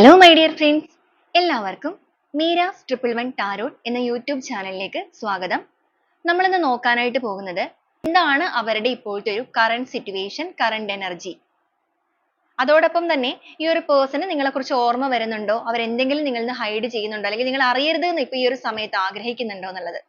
Hello my dear friends എല്ലാവർക്കും Meera's triple one tarot എന്ന YouTube ചാനലിലേക്ക് സ്വാഗതം. നമ്മളിന്ന് നോക്കാനായിട്ട് പോകുന്നത് എന്താണ് അവരുടെ ഇപ്പോഴത്തെ ഒരു കറണ്ട് സിറ്റുവേഷൻ കറണ്ട് എനർജി അതോടൊപ്പം തന്നെ ഈ ഒരു പേഴ്സണ് നിങ്ങളെക്കുറിച്ച് ഓർമ്മ വരുന്നുണ്ടോ? അവരെന്തെങ്കിലും നിങ്ങളിൽ നിന്ന് ഹൈഡ് ചെയ്യുന്നുണ്ടോ? അല്ലെങ്കിൽ നിങ്ങൾ അറിയരുത് എന്ന് ഇപ്പോൾ ഈ ഒരു സമയത്ത് ആഗ്രഹിക്കുന്നുണ്ടോ എന്നുള്ളത്?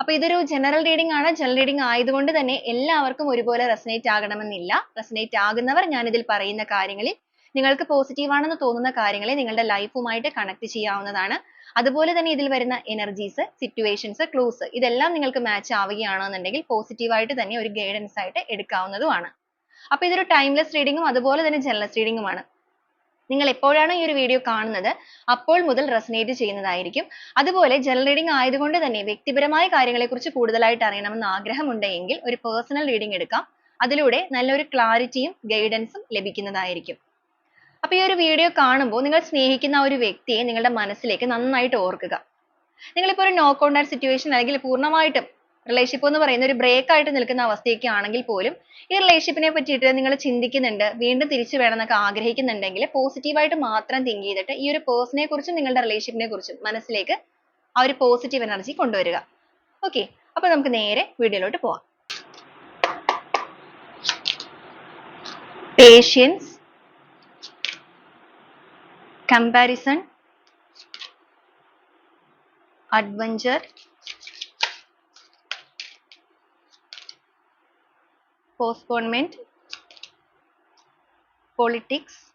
അപ്പോൾ ഇതൊരു ജനറൽ റീഡിംഗ് ആണ്. ജനറൽ റീഡിംഗ് ആയതുകൊണ്ട് തന്നെ എല്ലാവർക്കും ഒരുപോലെ റെസനേറ്റ് ആകണമെന്നില്ല. റെസനേറ്റ് ആകുന്നവർ ഞാൻ ഇതിൽ പറയുന്ന കാര്യങ്ങളിൽ നിങ്ങൾക്ക് പോസിറ്റീവ് ആണെന്ന് തോന്നുന്ന കാര്യങ്ങളെ നിങ്ങളുടെ ലൈഫുമായിട്ട് കണക്ട് ചെയ്യാവുന്നതാണ്. അതുപോലെ തന്നെ ഇതിൽ വരുന്ന എനർജീസ് സിറ്റുവേഷൻസ് ക്ലൂസ് ഇതെല്ലാം നിങ്ങൾക്ക് മാച്ച് ആവുകയാണെന്നുണ്ടെങ്കിൽ പോസിറ്റീവ് ആയിട്ട് തന്നെ ഒരു ഗൈഡൻസ് ആയിട്ട് എടുക്കാവുന്നതുമാണ്. അപ്പോൾ ഇതൊരു ടൈംലെസ് റീഡിങ്ങും അതുപോലെ തന്നെ ജനറൽ റീഡിങ്ങുമാണ് നിങ്ങൾ എപ്പോഴാണ് ഈ ഒരു വീഡിയോ കാണുന്നത് അപ്പോൾ മുതൽ റെസനേറ്റ് ചെയ്യുന്നതായിരിക്കും. അതുപോലെ ജനറൽ റീഡിംഗ് ആയതുകൊണ്ട് തന്നെ വ്യക്തിപരമായ കാര്യങ്ങളെക്കുറിച്ച് കൂടുതലായിട്ട് അറിയണമെന്ന് ആഗ്രഹമുണ്ടെങ്കിൽ ഒരു പേഴ്സണൽ റീഡിംഗ് എടുക്കാം. അതിലൂടെ നല്ലൊരു ക്ലാരിറ്റിയും ഗൈഡൻസും ലഭിക്കുന്നതായിരിക്കും. അപ്പോൾ ഈ ഒരു വീഡിയോ കാണുമ്പോൾ നിങ്ങൾ സ്നേഹിക്കുന്ന ഒരു വ്യക്തിയെ നിങ്ങളുടെ മനസ്സിലേക്ക് നന്നായിട്ട് ഓർക്കുക. നിങ്ങളിപ്പോൾ ഒരു നോ കോണ്ടാക്ട് സിറ്റുവേഷൻ അല്ലെങ്കിൽ പൂർണമായിട്ടും റിലേഷൻഷിപ്പ് എന്ന് പറയുന്ന ഒരു ബ്രേക്ക് ആയിട്ട് നിൽക്കുന്ന അവസ്ഥയൊക്കെ ആണെങ്കിൽ പോലും ഈ റിലേഷൻഷിപ്പിനെ പറ്റിയിട്ട് നിങ്ങൾ ചിന്തിക്കുന്നുണ്ട് വീണ്ടും തിരിച്ചു വേണം എന്നൊക്കെ ആഗ്രഹിക്കുന്നുണ്ടെങ്കിൽ പോസിറ്റീവായിട്ട് മാത്രം തിങ്ക് ചെയ്തിട്ട് ഈ ഒരു പേഴ്സണെ കുറിച്ചും നിങ്ങളുടെ റിലേഷൻഷിപ്പിനെ കുറിച്ചും മനസ്സിലേക്ക് ആ ഒരു പോസിറ്റീവ് എനർജി കൊണ്ടുവരിക. ഓക്കെ അപ്പോൾ നമുക്ക് നേരെ വീഡിയോയിലോട്ട് പോവാം. Patience comparison adventure postponement politics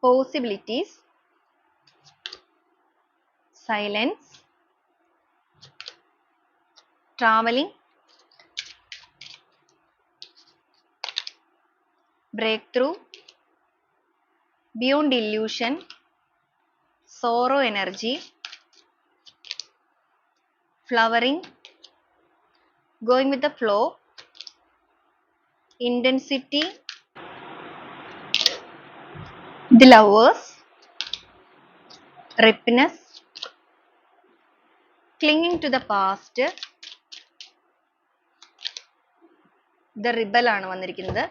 possibilities silence traveling breakthrough beyond illusion sorrow energy flowering going with the flow intensity the lovers ripeness clinging to the past the rebel ആണ് വന്നിരിക്കുന്നത്.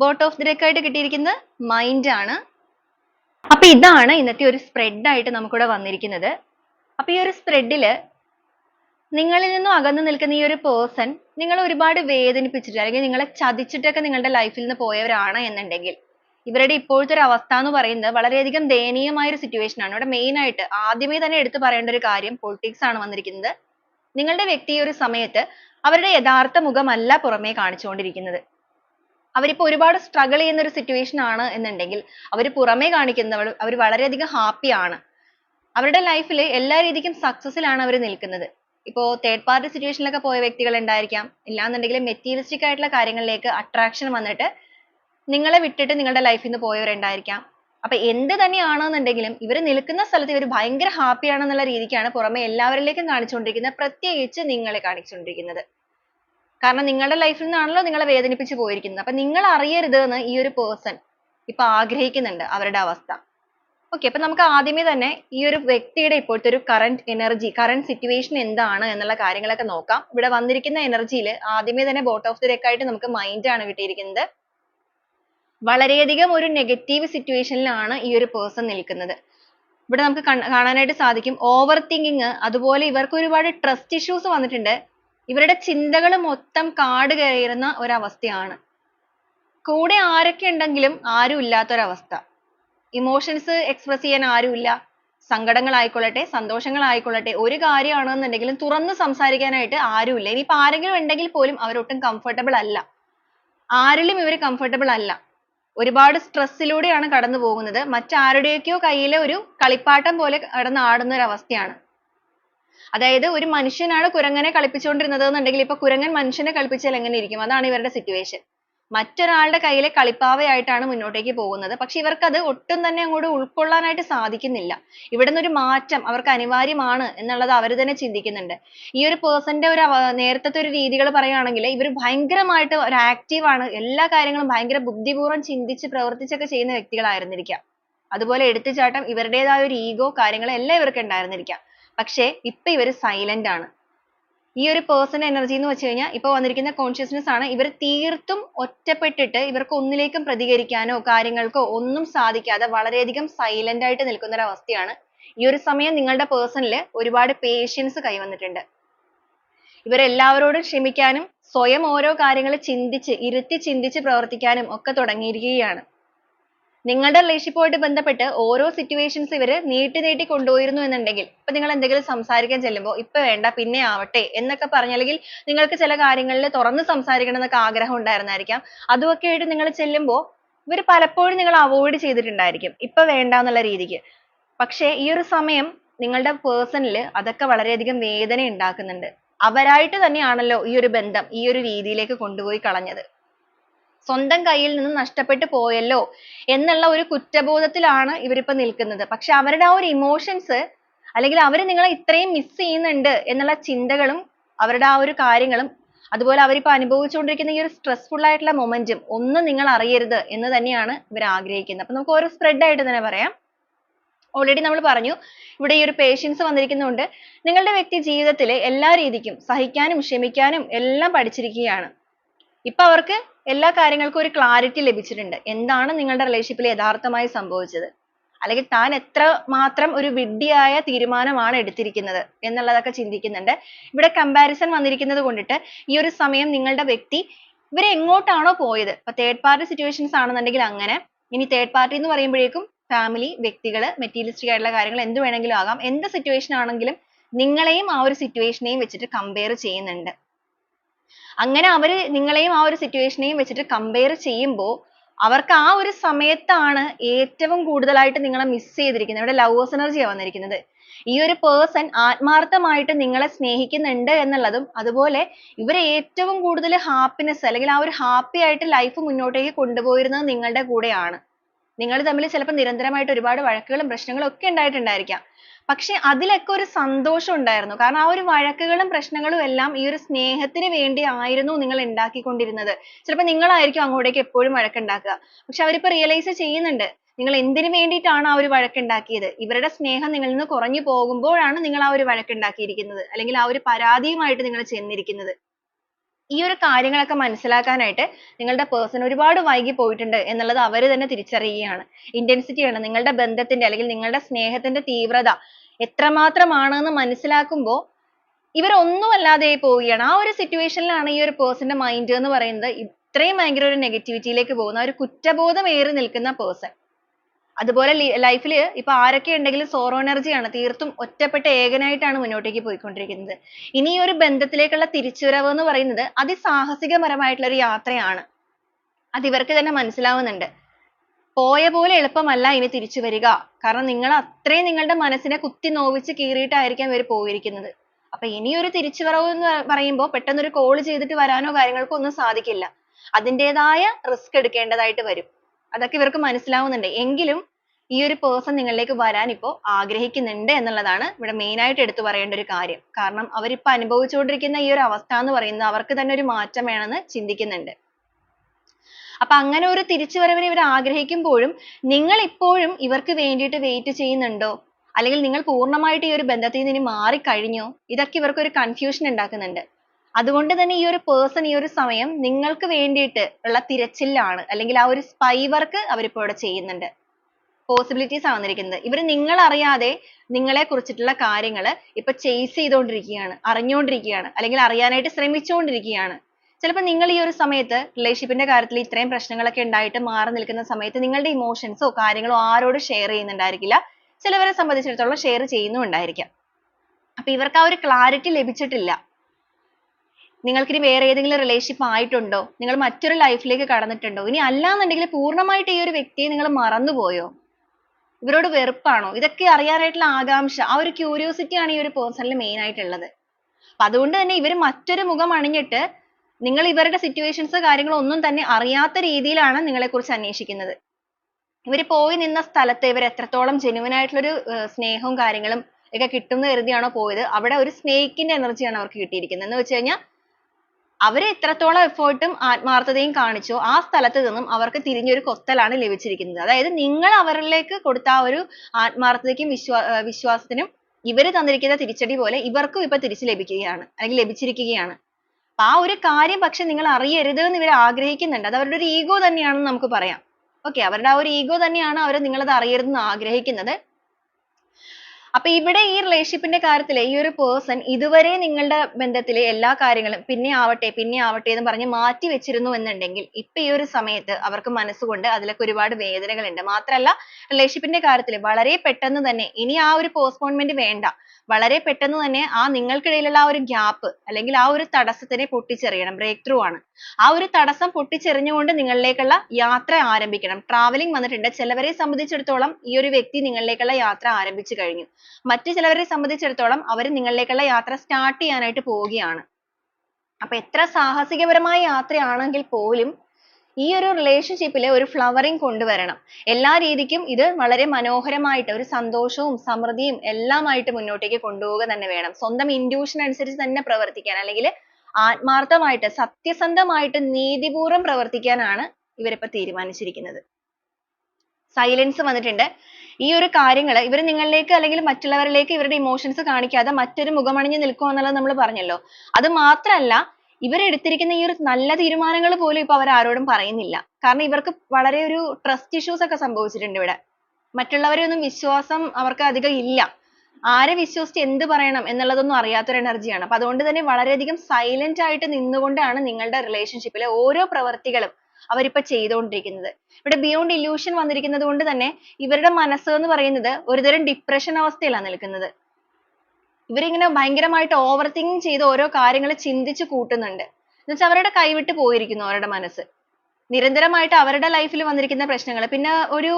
Boat of the deck ആയിട്ട് കിട്ടിയിരിക്കുന്നത് mind ആണ്. അപ്പൊ ഇതാണ് ഇന്നത്തെ ഒരു spread ആയിട്ട് നമുക്കിവിടെ വന്നിരിക്കുന്നത്. അപ്പൊ ഈ ഒരു സ്പ്രെഡിൽ നിങ്ങളിൽ നിന്നും അകന്നു നിൽക്കുന്ന ഈ ഒരു പേഴ്സൺ നിങ്ങൾ ഒരുപാട് വേദനിപ്പിച്ചിട്ട് അല്ലെങ്കിൽ നിങ്ങളെ ചതിച്ചിട്ടൊക്കെ നിങ്ങളുടെ ലൈഫിൽ നിന്ന് പോയവരാണ് എന്നുണ്ടെങ്കിൽ ഇവരുടെ ഇപ്പോഴത്തെ ഒരു അവസ്ഥ എന്ന് പറയുന്നത് വളരെയധികം ദയനീയമായ ഒരു സിറ്റുവേഷൻ ആണ്. ഇവിടെ മെയിൻ ആയിട്ട് ആദ്യമേ തന്നെ എടുത്തു പറയേണ്ട ഒരു കാര്യം പൊളിറ്റിക്സ് ആണ് വന്നിരിക്കുന്നത്. നിങ്ങളുടെ വ്യക്തി ഈ ഒരു സമയത്ത് അവരുടെ യഥാർത്ഥ മുഖമല്ല പുറമേ കാണിച്ചുകൊണ്ടിരിക്കുന്നത്. അവരിപ്പോൾ ഒരുപാട് സ്ട്രഗിൾ ചെയ്യുന്ന ഒരു സിറ്റുവേഷൻ ആണ് എന്നുണ്ടെങ്കിൽ അവർ പുറമേ കാണിക്കുന്നവർ അവർ വളരെയധികം ഹാപ്പി ആണ്. അവരുടെ ലൈഫിൽ എല്ലാ രീതിക്കും സക്സസ്സിലാണ് അവർ നിൽക്കുന്നത്. ഇപ്പോൾ തേർഡ് പാർട്ടി സിറ്റുവേഷനിലൊക്കെ പോയ വ്യക്തികൾ ഉണ്ടായിരിക്കാം. ഇല്ലാന്നുണ്ടെങ്കിൽ മെറ്റീരിയലിസ്റ്റിക് ആയിട്ടുള്ള കാര്യങ്ങളിലേക്ക് അട്രാക്ഷൻ വന്നിട്ട് നിങ്ങളെ വിട്ടിട്ട് നിങ്ങളുടെ ലൈഫിൽ നിന്ന് പോയവരുണ്ടായിരിക്കാം. അപ്പൊ എന്ത് തന്നെയാണെന്നുണ്ടെങ്കിലും ഇവർ നിൽക്കുന്ന സ്ഥലത്ത് ഇവർ ഭയങ്കര ഹാപ്പി ആണെന്നുള്ള രീതിക്കാണ് പുറമെ എല്ലാവരിലേക്കും കാണിച്ചുകൊണ്ടിരിക്കുന്നത് പ്രത്യേകിച്ച് നിങ്ങളെ കാണിച്ചുകൊണ്ടിരിക്കുന്നത്. കാരണം നിങ്ങളുടെ ലൈഫിൽ നിന്നാണല്ലോ നിങ്ങളെ വേദനിപ്പിച്ച് പോയിരിക്കുന്നത്. അപ്പൊ നിങ്ങൾ അറിയരുത് എന്ന് ഈ ഒരു പേഴ്സൺ ഇപ്പൊ ആഗ്രഹിക്കുന്നുണ്ട് അവരുടെ അവസ്ഥ. ഓക്കെ അപ്പൊ നമുക്ക് ആദ്യമേ തന്നെ ഈ ഒരു വ്യക്തിയുടെ ഇപ്പോഴത്തെ ഒരു കറന്റ് എനർജി കറന്റ് സിറ്റുവേഷൻ എന്താണ് എന്നുള്ള കാര്യങ്ങളൊക്കെ നോക്കാം. ഇവിടെ വന്നിരിക്കുന്ന എനർജിയിൽ ആദ്യമേ തന്നെ ബോട്ട് ഓഫ് ദി ഡെക്ക് ആയിട്ട് നമുക്ക് മൈൻഡ് ആണ് കിട്ടിയിരിക്കുന്നത്. വളരെയധികം ഒരു നെഗറ്റീവ് സിറ്റുവേഷനിലാണ് ഈ ഒരു പേഴ്സൺ നിൽക്കുന്നത്. ഇവിടെ നമുക്ക് കാണാനായിട്ട് സാധിക്കും. ഓവർ തിങ്കിങ് അതുപോലെ ഇവർക്ക് ഒരുപാട് ട്രസ്റ്റ് ഇഷ്യൂസ് വന്നിട്ടുണ്ട്. ഇവരുടെ ചിന്തകൾ മൊത്തം കാട് കയറുന്ന ഒരവസ്ഥയാണ്. കൂടെ ആരൊക്കെ ഉണ്ടെങ്കിലും ആരും ഇല്ലാത്ത ഒരവസ്ഥ ഇമോഷൻസ് എക്സ്പ്രസ് ചെയ്യാൻ ആരുമില്ല സങ്കടങ്ങൾ ആയിക്കൊള്ളട്ടെ സന്തോഷങ്ങൾ ആയിക്കൊള്ളട്ടെ ഒരു കാര്യമാണെന്നുണ്ടെങ്കിലും തുറന്ന് സംസാരിക്കാനായിട്ട് ആരുമില്ല ഇനിയിപ്പോൾ ആരെങ്കിലും ഉണ്ടെങ്കിൽ പോലും അവരൊട്ടും comfortable അല്ല. ആരിലും ഇവർ comfortable അല്ല. ഒരുപാട് സ്ട്രെസ്സിലൂടെയാണ് കടന്നു പോകുന്നത് മറ്റാരുടെയൊക്കെയോ കയ്യിലെ ഒരു കളിപ്പാട്ടം പോലെ കിടന്ന് ഒരു അവസ്ഥയാണ് അതായത് ഒരു മനുഷ്യനാണ് കുരങ്ങനെ കളിപ്പിച്ചുകൊണ്ടിരുന്നത് എന്നുണ്ടെങ്കിൽ ഇപ്പൊ കുരങ്ങൻ മനുഷ്യനെ കളിപ്പിച്ചാൽ എങ്ങനെ ഇരിക്കും? അതാണ് ഇവരുടെ സിറ്റുവേഷൻ മറ്റൊരാളുടെ കയ്യിലെ കളിപ്പാവയായിട്ടാണ് മുന്നോട്ടേക്ക് പോകുന്നത്. പക്ഷെ ഇവർക്ക് അത് ഒട്ടും തന്നെ അങ്ങോട്ട് ഉൾക്കൊള്ളാനായിട്ട് സാധിക്കുന്നില്ല. ഇവിടുന്ന് ഒരു മാറ്റം അവർക്ക് അനിവാര്യമാണ് എന്നുള്ളത് അവർ തന്നെ ചിന്തിക്കുന്നുണ്ട്. ഈ ഒരു പേഴ്സന്റെ ഒരു നേരത്തെ ഒരു രീതികൾ പറയുകയാണെങ്കിൽ ഇവർ ഭയങ്കരമായിട്ട് ഒരു ആക്റ്റീവ് ആണ്. എല്ലാ കാര്യങ്ങളും ഭയങ്കര ബുദ്ധിപൂർവം ചിന്തിച്ച് പ്രവർത്തിച്ചൊക്കെ ചെയ്യുന്ന വ്യക്തികളായിരുന്നിരിക്കാം. അതുപോലെ എടുത്തുചാട്ടം ഇവരുടേതായ ഒരു ഈഗോ കാര്യങ്ങൾ എല്ലാം ഇവർക്ക് ഉണ്ടായിരുന്നിരിക്കാം. പക്ഷേ ഇപ്പൊ ഇവർ സൈലന്റ് ആണ്. ഈ ഒരു പേഴ്സൺ എനർജി എന്ന് വെച്ച് കഴിഞ്ഞാൽ ഇപ്പൊ വന്നിരിക്കുന്ന കോൺഷ്യസ്നസ് ആണ് ഇവർ തീർത്തും ഒറ്റപ്പെട്ടിട്ട് ഇവർക്ക് ഒന്നിലേക്കും പ്രതികരിക്കാനോ കാര്യങ്ങൾക്കോ ഒന്നും സാധിക്കാതെ വളരെയധികം സൈലന്റ് ആയിട്ട് നിൽക്കുന്ന ഒരു അവസ്ഥയാണ് ഈ ഒരു സമയം നിങ്ങളുടെ പേഴ്സണിൽ ഒരുപാട് പേഷ്യൻസ് കൈവന്നിട്ടുണ്ട്. ഇവരെല്ലാവരോടും ക്ഷമിക്കാനും സ്വയം ഓരോ കാര്യങ്ങൾ ചിന്തിച്ച് ഇരുത്തി ചിന്തിച്ച് പ്രവർത്തിക്കാനും ഒക്കെ തുടങ്ങിയിരിക്കുകയാണ്. നിങ്ങളുടെ റിലേഷൻഷിപ്പുമായിട്ട് ബന്ധപ്പെട്ട് ഓരോ സിറ്റുവേഷൻസ് ഇവർ നീട്ടി നീട്ടി കൊണ്ടുപോയിരുന്നു എന്നുണ്ടെങ്കിൽ ഇപ്പൊ നിങ്ങൾ എന്തെങ്കിലും സംസാരിക്കാൻ ചെല്ലുമ്പോൾ ഇപ്പൊ വേണ്ട പിന്നെ ആവട്ടെ എന്നൊക്കെ പറഞ്ഞില്ലെങ്കിൽ നിങ്ങൾക്ക് ചില കാര്യങ്ങളിൽ തുറന്ന് സംസാരിക്കണം എന്നൊക്കെ ആഗ്രഹം ഉണ്ടായിരുന്നായിരിക്കാം. അതുമൊക്കെ ആയിട്ട് നിങ്ങൾ ചെല്ലുമ്പോൾ ഇവർ പലപ്പോഴും നിങ്ങൾ അവോയ്ഡ് ചെയ്തിട്ടുണ്ടായിരിക്കും. ഇപ്പൊ വേണ്ട എന്നുള്ള രീതിക്ക്. പക്ഷേ ഈ ഒരു സമയം നിങ്ങളുടെ പേഴ്സണിൽ അതൊക്കെ വളരെയധികം വേദന ഉണ്ടാക്കുന്നുണ്ട് അവരായിട്ട് തന്നെയാണല്ലോ ഈ ഒരു ബന്ധം ഈ ഒരു രീതിയിലേക്ക് കൊണ്ടുപോയി കളഞ്ഞത്. സ്വന്തം കയ്യിൽ നിന്ന് നഷ്ടപ്പെട്ടു പോയല്ലോ എന്നുള്ള ഒരു കുറ്റബോധത്തിലാണ് ഇവരിപ്പോ നിൽക്കുന്നത്. പക്ഷെ അവരുടെ ആ ഒരു ഇമോഷൻസ് അല്ലെങ്കിൽ അവർ നിങ്ങളെ ഇത്രയും മിസ് ചെയ്യുന്നുണ്ട് എന്നുള്ള ചിന്തകളും അവരുടെ ആ ഒരു കാര്യങ്ങളും അതുപോലെ അവരിപ്പോ അനുഭവിച്ചുകൊണ്ടിരിക്കുന്ന ഈ ഒരു സ്ട്രെസ്ഫുൾ ആയിട്ടുള്ള മൊമെന്റും ഒന്നും നിങ്ങൾ അറിയരുത് എന്ന് തന്നെയാണ് ഇവർ ആഗ്രഹിക്കുന്നത്. അപ്പൊ നമുക്ക് ഓരോ സ്പ്രെഡ് ആയിട്ട് തന്നെ പറയാം. ഓൾറെഡി നമ്മൾ പറഞ്ഞു ഇവിടെ ഈ ഒരു പേഷ്യൻസ് വന്നിരിക്കുന്നതുകൊണ്ട് നിങ്ങളുടെ വ്യക്തി ജീവിതത്തിലെ എല്ലാ രീതിക്കും സഹിക്കാനും ക്ഷമിക്കാനും എല്ലാം പഠിച്ചിരിക്കുകയാണ്. ഇപ്പൊ അവർക്ക് എല്ലാ കാര്യങ്ങൾക്കും ഒരു ക്ലാരിറ്റി ലഭിച്ചിട്ടുണ്ട്. എന്താണ് നിങ്ങളുടെ റിലേഷൻഷിപ്പിൽ യഥാർത്ഥമായി സംഭവിച്ചത്? അല്ലെങ്കിൽ താൻ എത്ര മാത്രം ഒരു വിഡ്ഢിയായ തീരുമാനമാണ് എടുത്തിരിക്കുന്നത് എന്നുള്ളതൊക്കെ ചിന്തിക്കുന്നുണ്ട്. ഇവിടെ കമ്പാരിസൺ വന്നിരിക്കുന്നത് കൊണ്ടിട്ട് ഈ ഒരു സമയം നിങ്ങളുടെ വ്യക്തി ഇവരെ എങ്ങോട്ടാണോ പോയത്? ഇപ്പൊ തേർഡ് പാർട്ടി സിറ്റുവേഷൻസ് ആണെന്നുണ്ടെങ്കിൽ അങ്ങനെ. ഇനി തേർഡ് പാർട്ടി എന്ന് പറയുമ്പോഴേക്കും ഫാമിലി വ്യക്തികൾ മെറ്റീരിയലിസ്റ്റിക് ആയിട്ടുള്ള കാര്യങ്ങൾ എന്ത് വേണമെങ്കിലും ആകാം. എന്ത് സിറ്റുവേഷൻ ആണെങ്കിലും നിങ്ങളെയും ആ ഒരു സിറ്റുവേഷനെയും വെച്ചിട്ട് കമ്പയർ ചെയ്യുന്നുണ്ട്. അങ്ങനെ അവർ നിങ്ങളെയും ആ ഒരു സിറ്റുവേഷനെയും വെച്ചിട്ട് കമ്പയർ ചെയ്യുമ്പോൾ അവർക്ക് ആ ഒരു സമയത്താണ് ഏറ്റവും കൂടുതലായിട്ട് നിങ്ങളെ മിസ് ചെയ്തിരിക്കുന്നത്. ഇവിടെ ലവേഴ്സ് എനർജിയാണ് വന്നിരിക്കുന്നത്. ഈ ഒരു പേഴ്സൺ ആത്മാർത്ഥമായിട്ട് നിങ്ങളെ സ്നേഹിക്കുന്നുണ്ട് എന്നുള്ളതും അതുപോലെ ഇവർ ഏറ്റവും കൂടുതൽ ഹാപ്പിനെസ് അല്ലെങ്കിൽ ആ ഒരു ഹാപ്പി ആയിട്ട് ലൈഫ് മുന്നോട്ടേക്ക് കൊണ്ടുപോയിരുന്നത് നിങ്ങളുടെ കൂടെയാണ്. നിങ്ങൾ തമ്മിൽ ചിലപ്പോൾ നിരന്തരമായിട്ട് ഒരുപാട് വഴക്കുകളും പ്രശ്നങ്ങളും ഒക്കെ ഉണ്ടായിട്ടുണ്ടായിരിക്കാം. പക്ഷെ അതിലൊക്കെ ഒരു സന്തോഷം ഉണ്ടായിരുന്നു. കാരണം ആ ഒരു വഴക്കുകളും പ്രശ്നങ്ങളും എല്ലാം ഈ ഒരു സ്നേഹത്തിന് വേണ്ടി ആയിരുന്നു നിങ്ങൾ ഉണ്ടാക്കിക്കൊണ്ടിരുന്നത്. ചിലപ്പോൾ നിങ്ങളായിരിക്കും അങ്ങോട്ടേക്ക് എപ്പോഴും വഴക്കുണ്ടാക്കുക. പക്ഷെ അവരിപ്പോ റിയലൈസ് ചെയ്യുന്നുണ്ട്. നിങ്ങൾ എന്തിനു വേണ്ടിയിട്ടാണ് ആ ഒരു വഴക്കുണ്ടാക്കിയത്? ഇവരുടെ സ്നേഹം നിങ്ങളിൽ നിന്ന് കുറഞ്ഞു പോകുമ്പോഴാണ് നിങ്ങൾ ആ ഒരു വഴക്കുണ്ടാക്കിയിരിക്കുന്നത്. അല്ലെങ്കിൽ ആ ഒരു പരാതിയുമായിട്ട് നിങ്ങൾ ചെന്നിരിക്കുന്നത്. ഈ ഒരു കാര്യങ്ങളൊക്കെ മനസ്സിലാക്കാനായിട്ട് നിങ്ങളുടെ person ഒരുപാട് വൈകി പോയിട്ടുണ്ട് എന്നുള്ളത് അവർ തന്നെ തിരിച്ചറിയുകയാണ്. intensity ആണ്. നിങ്ങളുടെ ബന്ധത്തിന്റെ അല്ലെങ്കിൽ നിങ്ങളുടെ സ്നേഹത്തിന്റെ തീവ്രത എത്രമാത്രമാണെന്ന് മനസ്സിലാക്കുമ്പോൾ ഇവർ ഒന്നുമല്ലാതെ പോവുകയാണ്. ആ ഒരു situation ലാണ് ഈ ഒരു person ന്റെ mind എന്ന് പറയുന്നത് ഇത്രയും ഭയങ്കര ഒരു negativity യിലേക്ക് പോകുന്ന ഒരു കുറ്റബോധം ഏറി നിൽക്കുന്ന person. അതുപോലെ life ൽ ഇപ്പൊ ആരൊക്കെ ഉണ്ടെങ്കിലും സോറോ എനർജി ആണ് തീർത്തും ഒറ്റപ്പെട്ട ഏകനായിട്ടാണ് മുന്നോട്ടേക്ക് പോയിക്കൊണ്ടിരിക്കുന്നത്. ഇനി ഈ ഒരു ബന്ധത്തിലേക്കുള്ള തിരിച്ചുവരവ് എന്ന് പറയുന്നത് അതിസാഹസികപരമായിട്ടുള്ള ഒരു യാത്രയാണ്. അത് ഇവർക്ക് തന്നെ മനസ്സിലാവുന്നുണ്ട്. പോയ പോലെ എളുപ്പമല്ല ഇനി തിരിച്ചു വരിക കാരണം നിങ്ങൾ അത്രയും നിങ്ങളുടെ മനസ്സിനെ കുത്തി നോവിച്ച് കീറിയിട്ടായിരിക്കാം ഇവർ പോയിരിക്കുന്നത്. അപ്പൊ ഇനി ഒരു തിരിച്ചുവരവ് എന്ന് പറയുമ്പോൾ പെട്ടെന്ന് ഒരു call ചെയ്തിട്ട് വരാനോ കാര്യങ്ങൾക്കോ ഒന്നും സാധിക്കില്ല. അതിന്റെതായ risk എടുക്കേണ്ടതായിട്ട് വരും. അതൊക്കെ ഇവർക്ക് മനസ്സിലാവുന്നുണ്ട്. എങ്കിലും ഈ ഒരു person നിങ്ങളിലേക്ക് വരാൻ ഇപ്പോൾ ആഗ്രഹിക്കുന്നുണ്ട് എന്നുള്ളതാണ് ഇവിടെ main ആയിട്ട് എടുത്തു പറയേണ്ട ഒരു കാര്യം. കാരണം അവർ അവരിപ്പോ അനുഭവിച്ചുകൊണ്ടിരിക്കുന്ന ഈ ഒരു അവസ്ഥ എന്ന് പറയുന്നത് അവർക്ക് തന്നെ ഒരു മാറ്റം വേണമെന്ന് ചിന്തിക്കുന്നുണ്ട്. അപ്പൊ അങ്ങനെ ഒരു തിരിച്ചുവരവിനെ ഇവർ ആഗ്രഹിക്കുമ്പോഴും നിങ്ങൾ ഇപ്പോഴും ഇവർക്ക് വേണ്ടിയിട്ട് wait ചെയ്യുന്നുണ്ടോ? അല്ലെങ്കിൽ നിങ്ങൾ പൂർണമായിട്ട് ഈ ഒരു ബന്ധത്തിൽ നിന്ന് ഇനി മാറിക്കഴിഞ്ഞോ? ഇതൊക്കെ ഇവർക്ക് ഒരു confusion ഉണ്ടാക്കുന്നുണ്ട്. അതുകൊണ്ട് തന്നെ ഈ ഒരു person ഈ ഒരു സമയം നിങ്ങൾക്ക് വേണ്ടിയിട്ട് ഉള്ള തിരച്ചിലിലാണ് അല്ലെങ്കിൽ ആ ഒരു spy work അവരിപ്പോ ഇവിടെ ചെയ്യുന്നുണ്ട്. Possibilities ആണ് വന്നിരിക്കുന്നത്. ഇവർ നിങ്ങളറിയാതെ നിങ്ങളെ കുറിച്ചിട്ടുള്ള കാര്യങ്ങൾ ഇപ്പൊ chase ചെയ്തുകൊണ്ടിരിക്കുകയാണ് അറിഞ്ഞുകൊണ്ടിരിക്കുകയാണ് അല്ലെങ്കിൽ അറിയാനായിട്ട് ശ്രമിച്ചുകൊണ്ടിരിക്കുകയാണ് ചിലപ്പോൾ നിങ്ങൾ ഈ ഒരു സമയത്ത് relationship ന്റെ കാര്യത്തിൽ ഇത്രയും പ്രശ്നങ്ങളൊക്കെ ഉണ്ടായിട്ട് മാറി നിൽക്കുന്ന സമയത്ത് നിങ്ങളുടെ emotions ഓ കാര്യങ്ങളോ ആരോടും share ചെയ്യുന്നുണ്ടായിരിക്കില്ല. ചിലവരെ സംബന്ധിച്ചിടത്തോളം share ചെയ്യുന്നുമുണ്ടായിരിക്കാം. അപ്പൊ ഇവർക്ക് ആ ഒരു clarity ലഭിച്ചിട്ടില്ല. നിങ്ങൾക്ക് ഇനി വേറെ ഏതെങ്കിലും relationship ആയിട്ടുണ്ടോ? നിങ്ങൾ മറ്റൊരു life ലേക്ക് കടന്നിട്ടുണ്ടോ? ഇനി അല്ലാന്നുണ്ടെങ്കിൽ പൂർണമായിട്ട് ഈ ഒരു വ്യക്തിയെ നിങ്ങൾ മറന്നുപോയോ? ഇവരോട് വെറുപ്പാണോ? ഇതൊക്കെ അറിയാനായിട്ടുള്ള ആകാംക്ഷ. ആ ഒരു curiosity ആണ് ഈ ഒരു person ൽ main ആയിട്ടുള്ളത്. അപ്പൊ അതുകൊണ്ട് തന്നെ ഇവർ മറ്റൊരു മുഖം അണിഞ്ഞിട്ട് നിങ്ങൾ ഇവരുടെ situations കാര്യങ്ങളോ ഒന്നും തന്നെ അറിയാത്ത രീതിയിലാണ് നിങ്ങളെ കുറിച്ച് അന്വേഷിക്കുന്നത്. ഇവർ പോയി നിന്ന സ്ഥലത്ത് ഇവർ എത്രത്തോളം genuine ആയിട്ടുള്ള ഒരു സ്നേഹവും കാര്യങ്ങളും ഒക്കെ കിട്ടും എന്ന് കരുതിയാണോ പോയത്? അവിടെ ഒരു snake ന്റെ energy ആണ് അവർക്ക് കിട്ടിയിരിക്കുന്നത്. എന്ന് വെച്ച് കഴിഞ്ഞാൽ അവർ എത്രത്തോളം ഉം ആത്മാർത്ഥതയും കാണിച്ചോ ആ സ്ഥലത്തു നിന്നും അവർക്ക് തിരിഞ്ഞൊരു കൊത്തലാണ് ലഭിച്ചിരിക്കുന്നത്. അതായത് നിങ്ങൾ അവരിലേക്ക് കൊടുത്ത ആ ഒരു ആത്മാർത്ഥതയ്ക്കും വിശ്വാ വിശ്വാസത്തിനും ഇവർ തന്നിരിക്കുന്ന തിരിച്ചടി പോലെ ഇവർക്കും ഇപ്പൊ തിരിച്ചു ലഭിക്കുകയാണ് അല്ലെങ്കിൽ ലഭിച്ചിരിക്കുകയാണ്. അപ്പൊ ആ ഒരു കാര്യം പക്ഷെ നിങ്ങൾ അറിയരുത് എന്ന് ഇവർ ആഗ്രഹിക്കുന്നുണ്ട്. അത് അവരുടെ ഒരു ego തന്നെയാണെന്ന് നമുക്ക് പറയാം. okay അവരുടെ ആ ഒരു ego തന്നെയാണ് അവർ നിങ്ങളത് അറിയരുതെന്ന് ആഗ്രഹിക്കുന്നത്. അപ്പൊ ഇവിടെ ഈ relationship കാര്യത്തിൽ ഈ ഒരു person ഇതുവരെ നിങ്ങളുടെ ബന്ധത്തിലെ എല്ലാ കാര്യങ്ങളും പിന്നെ ആവട്ടെ പിന്നെ ആവട്ടെ എന്ന് പറഞ്ഞ് മാറ്റി വെച്ചിരുന്നു എന്നുണ്ടെങ്കിൽ ഇപ്പൊ ഈ ഒരു സമയത്ത് അവർക്ക് മനസ്സുകൊണ്ട് അതിലൊക്കെ ഒരുപാട് വേദനകളുണ്ട്. മാത്രമല്ല relationship ന്റെ കാര്യത്തിൽ വളരെ പെട്ടെന്ന് തന്നെ ഇനി ആ ഒരു postponement വേണ്ട. വളരെ പെട്ടെന്ന് തന്നെ ആ നിങ്ങൾക്കിടയിലുള്ള ആ ഒരു gap അല്ലെങ്കിൽ ആ ഒരു തടസ്സത്തിനെ പൊട്ടിച്ചെറിയണം break through ആണ്. ആ ഒരു തടസ്സം പൊട്ടിച്ചെറിഞ്ഞുകൊണ്ട് നിങ്ങളിലേക്കുള്ള യാത്ര ആരംഭിക്കണം. Travelling വന്നിട്ടുണ്ട്. ചിലവരെ സംബന്ധിച്ചിടത്തോളം ഈ ഒരു വ്യക്തി നിങ്ങളിലേക്കുള്ള യാത്ര ആരംഭിച്ചു കഴിഞ്ഞു. മറ്റു ചിലവരെ സംബന്ധിച്ചിടത്തോളം അവർ നിങ്ങളിലേക്കുള്ള യാത്ര start ചെയ്യാനായിട്ട് പോവുകയാണ്. അപ്പൊ എത്ര സാഹസികപരമായ യാത്രയാണെങ്കിൽ പോലും ഈ ഒരു relationship ഒരു flowering കൊണ്ടുവരണം. എല്ലാ രീതിക്കും ഇത് വളരെ മനോഹരമായിട്ട് ഒരു സന്തോഷവും സമൃദ്ധിയും എല്ലാമായിട്ട് മുന്നോട്ടേക്ക് കൊണ്ടുപോവുക തന്നെ വേണം. സ്വന്തം intuition അനുസരിച്ച് തന്നെ പ്രവർത്തിക്കാൻ അല്ലെങ്കിൽ ആത്മാർത്ഥമായിട്ട് സത്യസന്ധമായിട്ട് നീതിപൂർവം പ്രവർത്തിക്കാനാണ് ഇവരിപ്പോ തീരുമാനിച്ചിരിക്കുന്നത്. Silence വന്നിട്ടുണ്ട്. ഈ ഒരു കാര്യങ്ങൾ ഇവർ നിങ്ങളിലേക്ക് അല്ലെങ്കിൽ മറ്റുള്ളവരിലേക്ക് ഇവരുടെ emotions കാണിക്കാതെ മറ്റൊരു മുഖമണിഞ്ഞു നിൽക്കുക എന്നുള്ളത് നമ്മൾ പറഞ്ഞല്ലോ. അത് മാത്രമല്ല ഇവർ എടുത്തിരിക്കുന്ന ഈ ഒരു നല്ല തീരുമാനങ്ങൾ പോലും ഇപ്പൊ അവർ ആരോടും പറയുന്നില്ല. കാരണം ഇവർക്ക് വളരെ ഒരു trust issues ഒക്കെ സംഭവിച്ചിട്ടുണ്ട് ഇവിടെ. മറ്റുള്ളവരെ ഒന്നും വിശ്വാസം അവർക്ക് അധികം ഇല്ല. ആരെ വിശ്വസിച്ച് എന്ത് പറയണം എന്നുള്ളതൊന്നും അറിയാത്ത ഒരു energy ആണ്. അപ്പൊ അതുകൊണ്ട് തന്നെ വളരെയധികം silent ആയിട്ട് നിന്നുകൊണ്ടാണ് നിങ്ങളുടെ relationship ലെ ഓരോ പ്രവർത്തികളും അവരിപ്പോ ചെയ്തുകൊണ്ടിരിക്കുന്നത്. ഇവിടെ beyond illusion വന്നിരിക്കുന്നത് കൊണ്ട് തന്നെ ഇവരുടെ മനസ്സ് എന്ന് പറയുന്നത് ഒരുതരം depression അവസ്ഥയിലാണ് നിൽക്കുന്നത്. ഇവരിങ്ങനെ ഭയങ്കരമായിട്ട് overthink ചെയ്ത് ഓരോ കാര്യങ്ങൾ ചിന്തിച്ചു കൂട്ടുന്നുണ്ട്. എന്നുവെച്ചാൽ അവരുടെ കൈവിട്ട് പോയിരിക്കുന്നു അവരുടെ മനസ്സ്. നിരന്തരമായിട്ട് അവരുടെ life ൽ വന്നിരിക്കുന്ന പ്രശ്നങ്ങൾ പിന്നെ ഒരു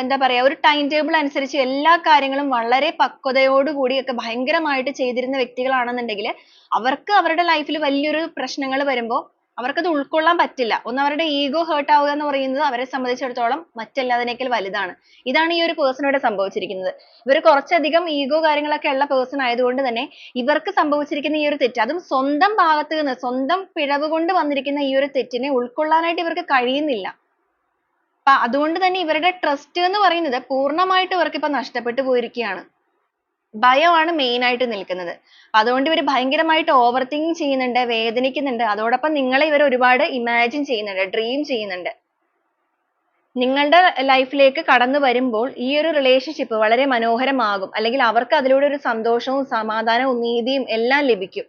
എന്താ പറയാ ഒരു time table അനുസരിച്ച് എല്ലാ കാര്യങ്ങളും വളരെ പക്വതയോട് കൂടി ഒക്കെ ഭയങ്കരമായിട്ട് ചെയ്തിരുന്ന വ്യക്തികളാണെന്നുണ്ടെങ്കിൽ അവർക്ക് അവരുടെ life ൽ വലിയൊരു പ്രശ്നങ്ങൾ വരുമ്പോൾ അവർക്കത് ഉൾക്കൊള്ളാൻ പറ്റില്ല. ഒന്ന് അവരുടെ ego hurt ആവുക എന്ന് പറയുന്നത് അവരെ സംബന്ധിച്ചിടത്തോളം മറ്റെല്ലാതിനേക്കാൾ വലുതാണ്. ഇതാണ് ഈ ഒരു person ഇവിടെ സംഭവിച്ചിരിക്കുന്നത്. ഇവർ കുറച്ചധികം ego കാര്യങ്ങളൊക്കെ ഉള്ള person ആയതുകൊണ്ട് തന്നെ ഇവർക്ക് സംഭവിച്ചിരിക്കുന്ന ഈ ഒരു തെറ്റ് അതും സ്വന്തം ഭാഗത്ത് നിന്ന് സ്വന്തം പിഴവ് കൊണ്ട് വന്നിരിക്കുന്ന ഈ ഒരു തെറ്റിനെ ഉൾക്കൊള്ളാനായിട്ട് ഇവർക്ക് കഴിയുന്നില്ല. അപ്പൊ അതുകൊണ്ട് തന്നെ ഇവരുടെ trust എന്ന് പറയുന്നത് പൂർണമായിട്ട് ഇവർക്ക് ഇപ്പൊ നഷ്ടപ്പെട്ടു പോയിരിക്കുകയാണ്. ഭയമാണ് main ആയിട്ട് നിൽക്കുന്നത്. അതുകൊണ്ട് ഇവർ ഭയങ്കരമായിട്ട് overthink ചെയ്യുന്നുണ്ട് വേദനിക്കുന്നുണ്ട്. അതോടൊപ്പം നിങ്ങളെ ഇവർ ഒരുപാട് imagine ചെയ്യുന്നുണ്ട് dream ചെയ്യുന്നുണ്ട്. നിങ്ങളുടെ life ലേക്ക് കടന്നു വരുമ്പോൾ ഈ ഒരു relationship വളരെ മനോഹരമാകും. അല്ലെങ്കിൽ അവർക്ക് അതിലൂടെ ഒരു സന്തോഷവും സമാധാനവും നീതിയും എല്ലാം ലഭിക്കും.